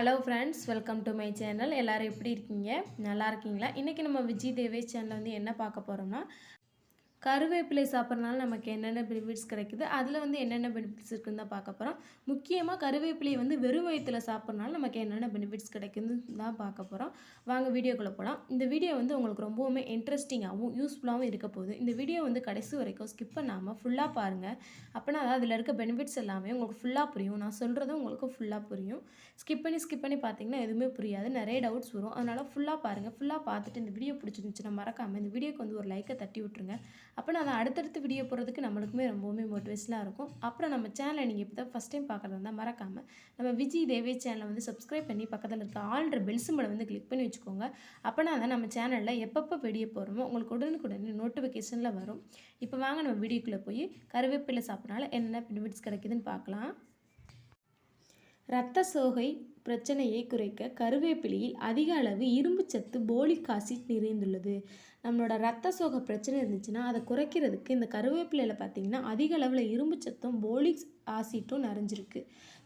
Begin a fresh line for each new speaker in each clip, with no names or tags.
hello friends welcome to my channel எல்லோரும் எப்படி இருக்கீங்க நல்லா இருக்கீங்களா இன்றைக்கி நம்ம விஜய் தேவேஸ் சேனலில் வந்து என்ன பார்க்க போகிறோம்னா கருவேப்பிலை சாப்பிட்றனால நமக்கு என்னென்ன பெனிஃபிட்ஸ் கிடைக்குது அதில் வந்து என்னென்ன பெனிஃபிட்ஸ் இருக்குதுன்னு தான் பார்க்க போகிறோம் முக்கியமாக கருவேப்பிலையை வந்து வெறும் வயிற்றில் சாப்பிட்றனால நமக்கு என்னென்ன பெனிஃபிட்ஸ் கிடைக்குதுன்னு தான் பார்க்க போகிறோம் வாங்க வீடியோக்குள்ளே போகலாம் இந்த வீடியோ வந்து உங்களுக்கு ரொம்பவுமே இன்ட்ரெஸ்டிங்காகவும் யூஸ்ஃபுல்லாகவும் இருக்க போகுது இந்த வீடியோ வந்து கடைசி வரைக்கும் ஸ்கிப் பண்ணாமல் ஃபுல்லாக பாருங்கள் அப்போனா அதாவது அதில் இருக்க பெனிஃபிட்ஸ் எல்லாமே உங்களுக்கு ஃபுல்லாக புரியும் நான் சொல்கிறதும் உங்களுக்கு ஃபுல்லாக புரியும் ஸ்கிப் பண்ணி ஸ்கிப் பண்ணி பார்த்தீங்கன்னா எதுவுமே புரியாது நிறைய டவுட்ஸ் வரும் அதனால் ஃபுல்லாக பாருங்கள் ஃபுல்லாக பார்த்துட்டு இந்த வீடியோ பிடிச்சிருந்துச்சுன்னா மறக்காமல் இந்த வீடியோக்கு வந்து ஒரு லைக்கை தட்டி விட்டுருங்க அப்போ நான் அடுத்தடுத்து வீடியோ போடுறதுக்கு நம்மளுக்குமே ரொம்பவுமே மோட்டிவேஷனாக இருக்கும் அப்புறம் நம்ம சேனலை நீங்கள் இப்போ தான் ஃபஸ்ட் டைம் பார்க்குறது தான் மறக்காமல் நம்ம விஜய் தேவே சேனலை வந்து சப்ஸ்கிரைப் பண்ணி பக்கத்தில் இருக்க ஆல்ரெடி பெல் சிம்பிளை வந்து கிளிக் பண்ணி வச்சுக்கோங்க அப்போனா தான் நம்ம சேனலில் எப்பப்போ வீடியோ போகிறோமோ உங்களுக்கு உடனுக்குடனே நோட்டிஃபிகேஷனில் வரும் இப்போ வாங்க நம்ம வீடியோக்குள்ளே போய் கருவேப்பிலை சாப்பிட்றனால என்னென்ன பெனிஃபிட்ஸ் கிடைக்குதுன்னு பார்க்கலாம் ரத்த சோகை பிரச்சனையை குறைக்க கருவேப்பிலையில் அதிக அளவு சத்து போலிக் ஆசிட் நிறைந்துள்ளது நம்மளோட ரத்த சோக பிரச்சனை இருந்துச்சுன்னா அதை குறைக்கிறதுக்கு இந்த கருவேப்பிலையில் பார்த்தீங்கன்னா அதிக அளவில் சத்தும் போலிக் ஆசிட்டும் நிறைஞ்சிருக்கு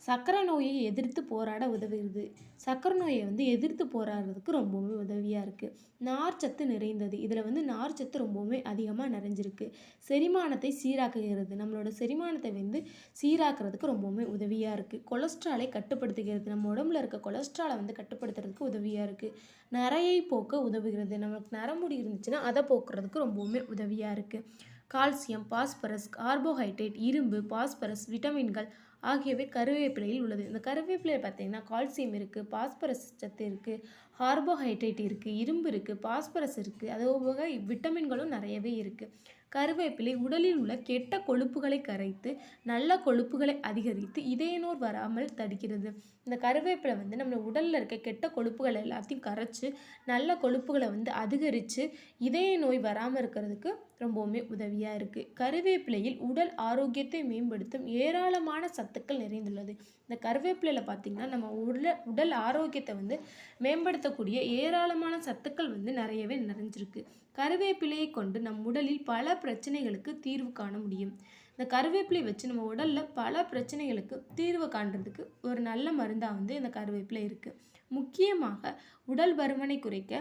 சர்க்கரை நோயை எதிர்த்து போராட உதவுகிறது சர்க்கரை நோயை வந்து எதிர்த்து போராடுறதுக்கு ரொம்பவுமே உதவியாக இருக்குது நார்ச்சத்து நிறைந்தது இதில் வந்து நார்ச்சத்து ரொம்பவுமே அதிகமாக நிறைஞ்சிருக்கு செரிமானத்தை சீராக்குகிறது நம்மளோட செரிமானத்தை வந்து சீராக்குறதுக்கு ரொம்பவுமே உதவியாக இருக்குது கொலஸ்ட்ராலை கட்டுப்படுத்துகிறது நம்ம உடம்புல இருக்க கொலஸ்ட்ராலை வந்து கட்டுப்படுத்துறதுக்கு உதவியாக இருக்குது நரையை போக்க உதவுகிறது நமக்கு நரமுடி இருந்துச்சுன்னா அதை போக்குறதுக்கு ரொம்பவுமே உதவியாக இருக்குது கால்சியம் பாஸ்பரஸ் கார்போஹைட்ரேட் இரும்பு பாஸ்பரஸ் விட்டமின்கள் ஆகியவை கருவேப்பிலையில் உள்ளது இந்த கருவேப்பிலையில் பார்த்திங்கன்னா கால்சியம் இருக்குது பாஸ்பரஸ் சத்து இருக்குது கார்போஹைட்ரேட் இருக்குது இரும்பு இருக்குது பாஸ்பரஸ் இருக்குது அது போக விட்டமின்களும் நிறையவே இருக்குது கருவேப்பிலை உடலில் உள்ள கெட்ட கொழுப்புகளை கரைத்து நல்ல கொழுப்புகளை அதிகரித்து இதயநோர் வராமல் தடுக்கிறது இந்த கருவேப்பிலை வந்து நம்ம உடலில் இருக்க கெட்ட கொழுப்புகளை எல்லாத்தையும் கரைச்சி நல்ல கொழுப்புகளை வந்து அதிகரித்து இதய நோய் வராமல் இருக்கிறதுக்கு ரொம்பவுமே உதவியாக இருக்குது கருவேப்பிலையில் உடல் ஆரோக்கியத்தை மேம்படுத்தும் ஏராளமான சத்துக்கள் நிறைந்துள்ளது இந்த கருவேப்பிலையில் பார்த்திங்கன்னா நம்ம உடல் உடல் ஆரோக்கியத்தை வந்து மேம்படுத்த சொல்லக்கூடிய ஏராளமான சத்துக்கள் வந்து நிறையவே நிறைஞ்சிருக்கு கருவேப்பிலையை கொண்டு நம் உடலில் பல பிரச்சனைகளுக்கு தீர்வு காண முடியும் இந்த கருவேப்பிலை வச்சு நம்ம உடலில் பல பிரச்சனைகளுக்கு தீர்வு காண்றதுக்கு ஒரு நல்ல மருந்தாக வந்து இந்த கருவேப்பிலை இருக்குது முக்கியமாக உடல் பருமனை குறைக்க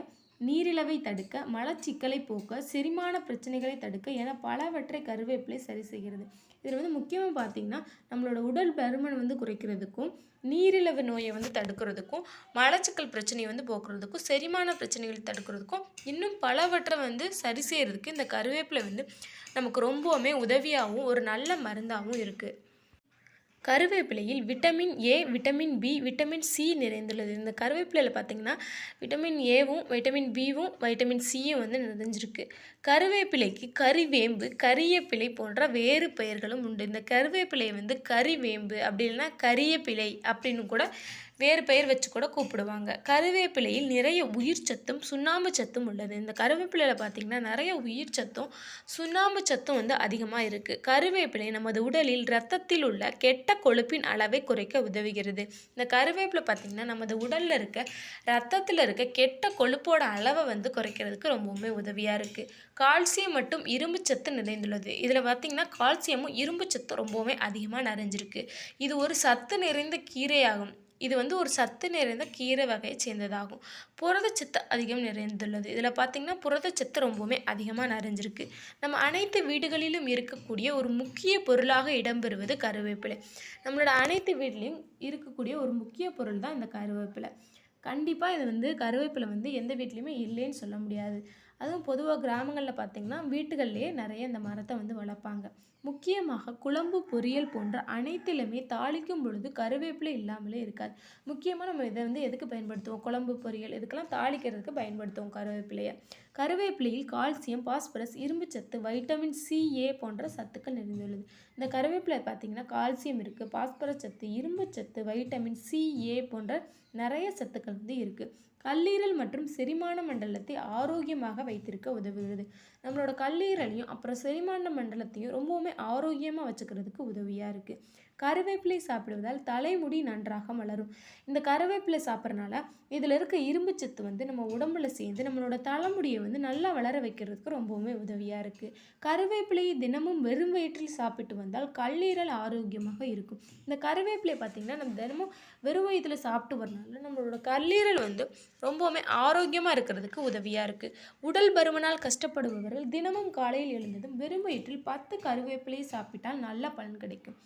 நீரிழவை தடுக்க மலச்சிக்கலை போக்க செரிமான பிரச்சனைகளை தடுக்க என பலவற்றை கருவேப்பிலை சரி செய்கிறது இதில் வந்து முக்கியமாக பார்த்தீங்கன்னா நம்மளோட உடல் பருமன் வந்து குறைக்கிறதுக்கும் நீரிழவு நோயை வந்து தடுக்கிறதுக்கும் மலச்சிக்கல் பிரச்சனையை வந்து போக்குறதுக்கும் செரிமான பிரச்சனைகளை தடுக்கிறதுக்கும் இன்னும் பலவற்றை வந்து சரி செய்கிறதுக்கு இந்த கருவேப்பிலை வந்து நமக்கு ரொம்பவுமே உதவியாகவும் ஒரு நல்ல மருந்தாகவும் இருக்குது கருவேப்பிலையில் vitamin A vitamin B vitamin C நிறைந்துள்ளது இந்த கருவேப்பிலையில் பார்த்தீங்கன்னா விட்டமின் ஏவும் வைட்டமின் பிவும் வைட்டமின் சியும் வந்து நிறைஞ்சிருக்கு கருவேப்பிலைக்கு கறிவேம்பு கரியப்பிலை போன்ற வேறு பெயர்களும் உண்டு இந்த கருவேப்பிலை வந்து கறிவேம்பு அப்படி இல்லைன்னா கரியப்பிலை அப்படின்னு கூட வேறு பெயர் வச்சு கூட கூப்பிடுவாங்க கருவேப்பிலையில் நிறைய உயிர் சத்தும் சுண்ணாம்பு சத்தும் உள்ளது இந்த கருவேப்பிலையில் பார்த்திங்கன்னா நிறைய உயிர் சத்தும் சுண்ணாம்பு சத்தும் வந்து அதிகமாக இருக்குது கருவேப்பிலை நமது உடலில் ரத்தத்தில் உள்ள கெட்ட கொழுப்பின் அளவை குறைக்க உதவுகிறது இந்த கருவேப்பிலை பார்த்திங்கன்னா நமது உடலில் இருக்க ரத்தத்தில் இருக்க கெட்ட கொழுப்போட அளவை வந்து குறைக்கிறதுக்கு ரொம்பவுமே உதவியாக இருக்குது கால்சியம் மட்டும் இரும்பு சத்து நிறைந்துள்ளது இதில் பார்த்திங்கன்னா கால்சியமும் இரும்பு சத்தும் ரொம்பவுமே அதிகமாக நிறைஞ்சிருக்கு இது ஒரு சத்து நிறைந்த கீரையாகும் இது வந்து ஒரு சத்து நிறைந்த கீரை வகையை சேர்ந்ததாகும் புரதச்சத்து அதிகம் நிறைந்துள்ளது இதில் பார்த்திங்கன்னா புரதச்சத்து ரொம்பவுமே அதிகமாக நிறைஞ்சிருக்கு நம்ம அனைத்து வீடுகளிலும் இருக்கக்கூடிய ஒரு முக்கிய பொருளாக இடம்பெறுவது கருவேப்பிலை நம்மளோட அனைத்து வீட்லேயும் இருக்கக்கூடிய ஒரு முக்கிய பொருள் தான் இந்த கருவேப்பிலை கண்டிப்பாக இது வந்து கருவேப்பிலை வந்து எந்த வீட்லேயுமே இல்லைன்னு சொல்ல முடியாது அதுவும் பொதுவாக கிராமங்களில் பார்த்திங்கன்னா வீட்டுகள்லேயே நிறைய இந்த மரத்தை வந்து வளர்ப்பாங்க முக்கியமாக குழம்பு பொரியல் போன்ற அனைத்திலுமே தாளிக்கும் பொழுது கருவேப்பிலை இல்லாமலே இருக்காது முக்கியமாக நம்ம இதை வந்து எதுக்கு பயன்படுத்துவோம் குழம்பு பொரியல் இதுக்கெல்லாம் தாளிக்கிறதுக்கு பயன்படுத்துவோம் கருவேப்பிலையை கருவேப்பிலையில் கால்சியம் பாஸ்பரஸ் இரும்பு சத்து வைட்டமின் சி ஏ போன்ற சத்துக்கள் நிறைந்துள்ளது இந்த கருவேப்பிலை பார்த்திங்கன்னா கால்சியம் இருக்குது பாஸ்பரஸ் சத்து இரும்பு சத்து வைட்டமின் சி ஏ போன்ற நிறைய சத்துக்கள் வந்து இருக்குது கல்லீரல் மற்றும் செரிமான மண்டலத்தை ஆரோக்கியமாக வைத்திருக்க உதவுகிறது நம்மளோட கல்லீரலையும் அப்புறம் செரிமான மண்டலத்தையும் ரொம்பவுமே ஆரோக்கியமாக வச்சுக்கிறதுக்கு உதவியாக இருக்குது கருவேப்பிலை சாப்பிடுவதால் தலைமுடி நன்றாக மலரும் இந்த கருவேப்பிலை சாப்பிட்றனால இதில் இருக்க இரும்பு சத்து வந்து நம்ம உடம்புல சேர்ந்து நம்மளோட தலைமுடியை வந்து நல்லா வளர வைக்கிறதுக்கு ரொம்பவுமே உதவியாக இருக்குது கருவேப்பிலையை தினமும் வெறும் வயிற்றில் சாப்பிட்டு வந்தால் கல்லீரல் ஆரோக்கியமாக இருக்கும் இந்த கருவேப்பிலை பார்த்திங்கன்னா நம்ம தினமும் வெறும் வயிற்றில் சாப்பிட்டு வரனால நம்மளோட கல்லீரல் வந்து ரொம்பவுமே ஆரோக்கியமாக இருக்கிறதுக்கு உதவியாக இருக்குது உடல் பருமனால் கஷ்டப்படுபவர்கள் தினமும் காலையில் எழுந்ததும் வெறும் வயிற்றில் பத்து கருவேப்பிலையை சாப்பிட்டால் நல்ல பலன் கிடைக்கும்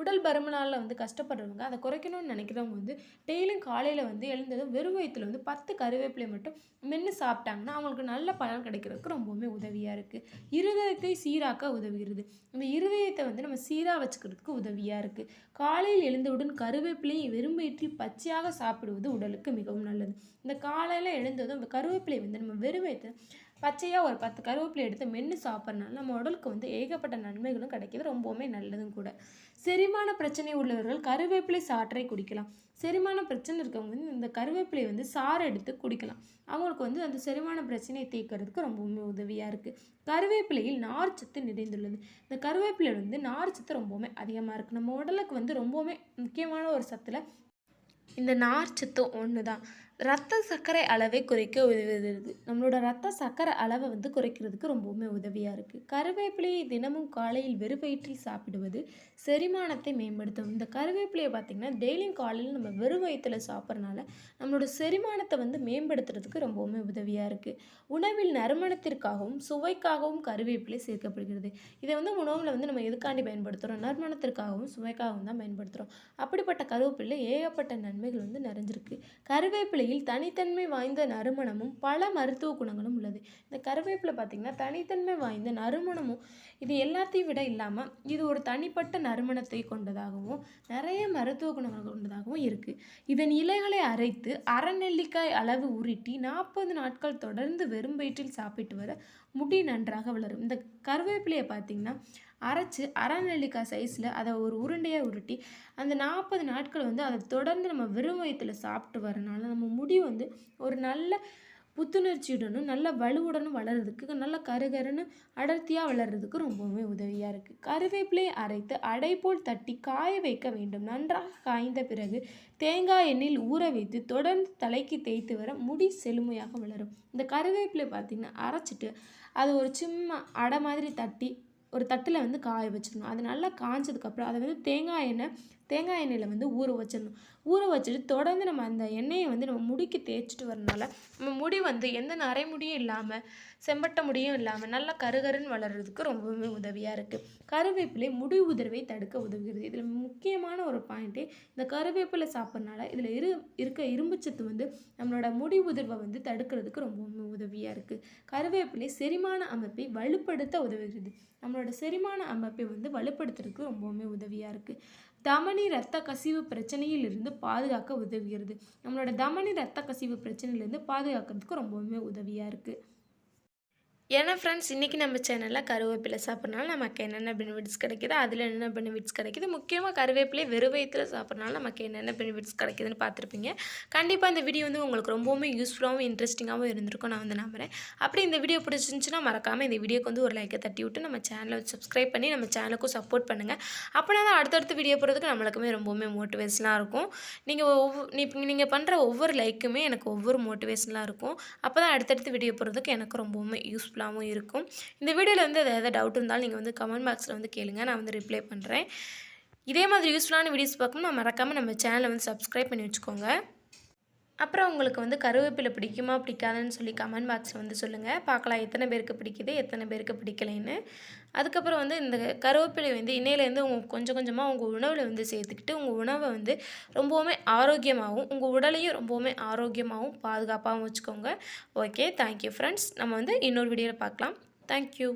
உடல் பருமனால் வந்து கஷ்டப்படுறவங்க அதை குறைக்கணும்னு நினைக்கிறவங்க வந்து டெய்லியும் காலையில் வந்து எழுந்ததும் வெறும் வயிற்றுல வந்து பத்து கருவேப்பிலை மட்டும் மென்று சாப்பிட்டாங்கன்னா அவங்களுக்கு நல்ல பலன் கிடைக்கிறதுக்கு ரொம்பவுமே உதவியாக இருக்குது இருதயத்தை சீராக்க உதவுகிறது இந்த இருதயத்தை வந்து நம்ம சீராக வச்சுக்கிறதுக்கு உதவியாக இருக்குது காலையில் எழுந்தவுடன் கருவேப்பிலையும் வெறும் வயிற்றில் பச்சையாக சாப்பிடுவது உடலுக்கு மிகவும் நல்லது இந்த காலையில் எழுந்ததும் கருவேப்பிலை வந்து நம்ம வெறும் வயிற்று பச்சையாக ஒரு பத்து கருவேப்பிலை எடுத்து மென்று சாப்பிட்றனால நம்ம உடலுக்கு வந்து ஏகப்பட்ட நன்மைகளும் கிடைக்கிது ரொம்பவுமே நல்லதும் கூட செரிமான பிரச்சனை உள்ளவர்கள் கருவேப்பிலை சாற்றை குடிக்கலாம் செரிமான பிரச்சனை இருக்கவங்க வந்து இந்த கருவேப்பிலை வந்து சாறு எடுத்து குடிக்கலாம் அவங்களுக்கு வந்து அந்த செரிமான பிரச்சனையை தீர்க்கறதுக்கு ரொம்பவுமே உதவியாக இருக்குது கருவேப்பிலையில் நார்ச்சத்து நிறைந்துள்ளது இந்த கருவேப்பிலையில் வந்து நார்ச்சத்து ரொம்பவுமே அதிகமாக இருக்குது நம்ம உடலுக்கு வந்து ரொம்பவுமே முக்கியமான ஒரு சத்தில் இந்த நார் சத்து ஒன்று தான் ரத்த சர்க்கரை அளவை குறைக்க உதவுகிறது நம்மளோட ரத்த சர்க்கரை அளவை வந்து குறைக்கிறதுக்கு ரொம்பவுமே உதவியாக இருக்குது கருவேப்பிலையை தினமும் காலையில் வெறும் வயிற்றில் சாப்பிடுவது செரிமானத்தை மேம்படுத்தும் இந்த கருவேப்பிலையை பார்த்திங்கன்னா டெய்லியும் காலையில் நம்ம வெறும் வயிற்றில் சாப்பிட்றனால நம்மளோட செரிமானத்தை வந்து மேம்படுத்துறதுக்கு ரொம்பவுமே உதவியாக இருக்குது உணவில் நறுமணத்திற்காகவும் சுவைக்காகவும் கருவேப்பிலை சேர்க்கப்படுகிறது இதை வந்து உணவில் வந்து நம்ம எதுக்காண்டி பயன்படுத்துகிறோம் நறுமணத்திற்காகவும் சுவைக்காகவும் தான் பயன்படுத்துகிறோம் அப்படிப்பட்ட கருவேப்பிலை ஏகப்பட்ட நன்மைகள் வந்து நிறைஞ்சிருக்கு கருவேப்பிலை கருவேப்பிலையில் தனித்தன்மை வாய்ந்த நறுமணமும் பல மருத்துவ குணங்களும் உள்ளது இந்த கருவேப்பிலை பார்த்திங்கன்னா தனித்தன்மை வாய்ந்த நறுமணமும் இது எல்லாத்தையும் விட இல்லாமல் இது ஒரு தனிப்பட்ட நறுமணத்தை கொண்டதாகவும் நிறைய மருத்துவ குணங்கள் கொண்டதாகவும் இருக்குது இதன் இலைகளை அரைத்து நெல்லிக்காய் அளவு உருட்டி நாற்பது நாட்கள் தொடர்ந்து வெறும் வயிற்றில் சாப்பிட்டு வர முடி நன்றாக வளரும் இந்த கருவேப்பிலையை பார்த்திங்கன்னா அரைச்சி அரை நெல்லிக்காய் சைஸில் அதை ஒரு உருண்டையாக உருட்டி அந்த நாற்பது நாட்கள் வந்து அதை தொடர்ந்து நம்ம வெறும் வயத்தில் சாப்பிட்டு வரனால நம்ம முடி வந்து ஒரு நல்ல புத்துணர்ச்சியுடனும் நல்ல வலுவுடனும் வளர்கிறதுக்கு நல்ல கருகருன்னு அடர்த்தியாக வளர்கிறதுக்கு ரொம்பவுமே உதவியாக இருக்குது கருவேப்பிலை அரைத்து அடைப்போல் தட்டி காய வைக்க வேண்டும் நன்றாக காய்ந்த பிறகு தேங்காய் எண்ணெயில் ஊற வைத்து தொடர்ந்து தலைக்கு தேய்த்து வர முடி செழுமையாக வளரும் இந்த கருவேப்பிலை பார்த்திங்கன்னா அரைச்சிட்டு அது ஒரு சிம்ம அடை மாதிரி தட்டி ஒரு தட்டில் வந்து காய வச்சிடணும் அது நல்லா காய்ச்சதுக்கப்புறம் அதை வந்து தேங்காய் எண்ணெய் தேங்காய் எண்ணெயில் வந்து ஊற வச்சிடணும் ஊற வச்சுட்டு தொடர்ந்து நம்ம அந்த எண்ணெயை வந்து நம்ம முடிக்கு தேய்ச்சிட்டு வரனால நம்ம முடி வந்து எந்த நரைமுடியும் இல்லாமல் செம்பட்ட முடியும் இல்லாமல் நல்லா கருகருன்னு வளர்கிறதுக்கு ரொம்பவுமே உதவியாக இருக்குது கருவேப்பிலை முடி உதிர்வை தடுக்க உதவுகிறது இதில் முக்கியமான ஒரு பாயிண்ட்டே இந்த கருவேப்பிலை சாப்பிட்றனால இதில் இரு இருக்க இரும்புச்சத்து வந்து நம்மளோட முடி உதிர்வை வந்து தடுக்கிறதுக்கு ரொம்பவுமே உதவியாக இருக்குது கருவேப்பிலை செரிமான அமைப்பை வலுப்படுத்த உதவுகிறது நம்மளோட செரிமான அமைப்பை வந்து வலுப்படுத்துறதுக்கு ரொம்பவுமே உதவியாக இருக்குது தமனி ரத்த கசிவு பிரச்சனையில் இருந்து பாதுகாக்க உதவுகிறது நம்மளோட தமனி ரத்த கசிவு பிரச்சனையிலேருந்து பாதுகாக்கிறதுக்கு ரொம்பவுமே உதவியாக இருக்குது ஏன்னா ஃப்ரெண்ட்ஸ் இன்றைக்கி நம்ம சேனலில் கருவேப்பிலை சாப்பிட்றனால நமக்கு என்னென்ன பெனிஃபிட்ஸ் கிடைக்கிது அதில் என்னென்ன பெனிஃபிட்ஸ் கிடைக்கிது முக்கியமாக வெறு வெறுவயத்தில் சாப்பிட்றனால நமக்கு என்னென்ன பெனிஃபிட்ஸ் கிடைக்குதுன்னு பார்த்துருப்பீங்க கண்டிப்பாக இந்த வீடியோ வந்து உங்களுக்கு ரொம்பவுமே யூஸ்ஃபுல்லாகவும் இன்ட்ரெஸ்டிங்காகவும் இருந்திருக்கும் நான் வந்து நம்புகிறேன் அப்படி இந்த வீடியோ பிடிச்சிருந்துச்சுன்னா மறக்காமல் இந்த வீடியோக்கு வந்து ஒரு லைக்கை தட்டி விட்டு நம்ம சேனலை சப்ஸ்கிரைப் பண்ணி நம்ம சேனலுக்கும் சப்போர்ட் பண்ணுங்கள் அப்படின்னா தான் அடுத்தடுத்து வீடியோ போகிறதுக்கு நம்மளுக்குமே ரொம்பவுமே மோட்டிவேஷனாக இருக்கும் நீங்கள் ஒவ்வொரு நீங்கள் பண்ணுற ஒவ்வொரு லைக்குமே எனக்கு ஒவ்வொரு மோட்டிவேஷனாக இருக்கும் அப்போ தான் அடுத்தடுத்து வீடியோ போகிறதுக்கு எனக்கு ரொம்பவுமே யூஸ்ஃபுல் ஹெல்ப்ஃபுல்லாகவும் இருக்கும் இந்த வீடியோவில் வந்து எதாவது டவுட் இருந்தாலும் நீங்கள் வந்து கமெண்ட் பாக்ஸில் வந்து கேளுங்க நான் வந்து ரிப்ளை பண்ணுறேன் இதே மாதிரி யூஸ்ஃபுல்லான வீடியோஸ் பார்க்கணும் நான் மறக்காமல் நம்ம சேனலை வந்து சப்ஸ்கிரைப் பண்ணி வச்சுக்கோங்க அப்புறம் உங்களுக்கு வந்து கருவேப்பிலை பிடிக்குமா பிடிக்காதுன்னு சொல்லி கமெண்ட் பாக்ஸில் வந்து சொல்லுங்கள் பார்க்கலாம் எத்தனை பேருக்கு பிடிக்குது எத்தனை பேருக்கு பிடிக்கலைன்னு அதுக்கப்புறம் வந்து இந்த கருவேப்பிலை வந்து இன்னையிலேருந்து உங்கள் கொஞ்சம் கொஞ்சமாக உங்கள் உணவில் வந்து சேர்த்துக்கிட்டு உங்கள் உணவை வந்து ரொம்பவுமே ஆரோக்கியமாகவும் உங்கள் உடலையும் ரொம்பவுமே ஆரோக்கியமாகவும் பாதுகாப்பாகவும் வச்சுக்கோங்க ஓகே தேங்க்யூ ஃப்ரெண்ட்ஸ் நம்ம வந்து இன்னொரு வீடியோவில் பார்க்கலாம் தேங்க்யூ